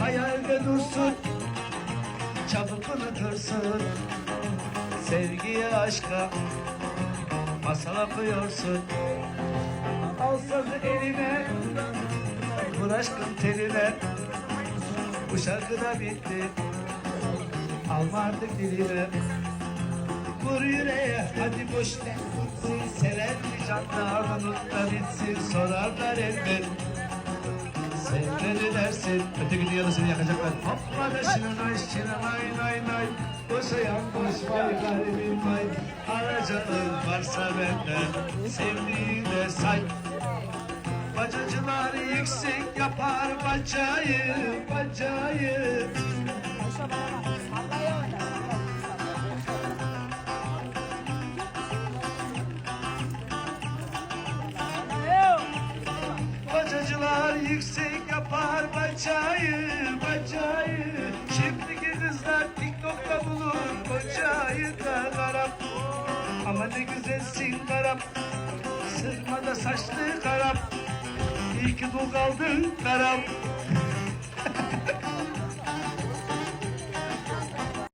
hayalde dursun Çabuk unutursun Sevgiye aşka Masal yapıyorsun Al sazı eline Vur aşkın teline Bu şarkı da bitti. Alma artık diline Vur yüreğe hadi boş ver. Seven bir canlar da bitsin Sorarlar elbet Sevmeli dersin Öteki dünyada seni yakacaklar. Hoppa da şınanay şınanay nay nay. Boşayan boş vay garibim vay. Aracağın varsa benden Sevdiğine say. Bacacılar yüksek yapar bacayı Bacayı. Bacacılar yüksek yapar bacayı, bacayı. Şimdiki kızlar TikTok'ta bulur bacayı da karap. Ama ne güzelsin karap, sırmada saçlı karap. İyi ki bu kaldın karap.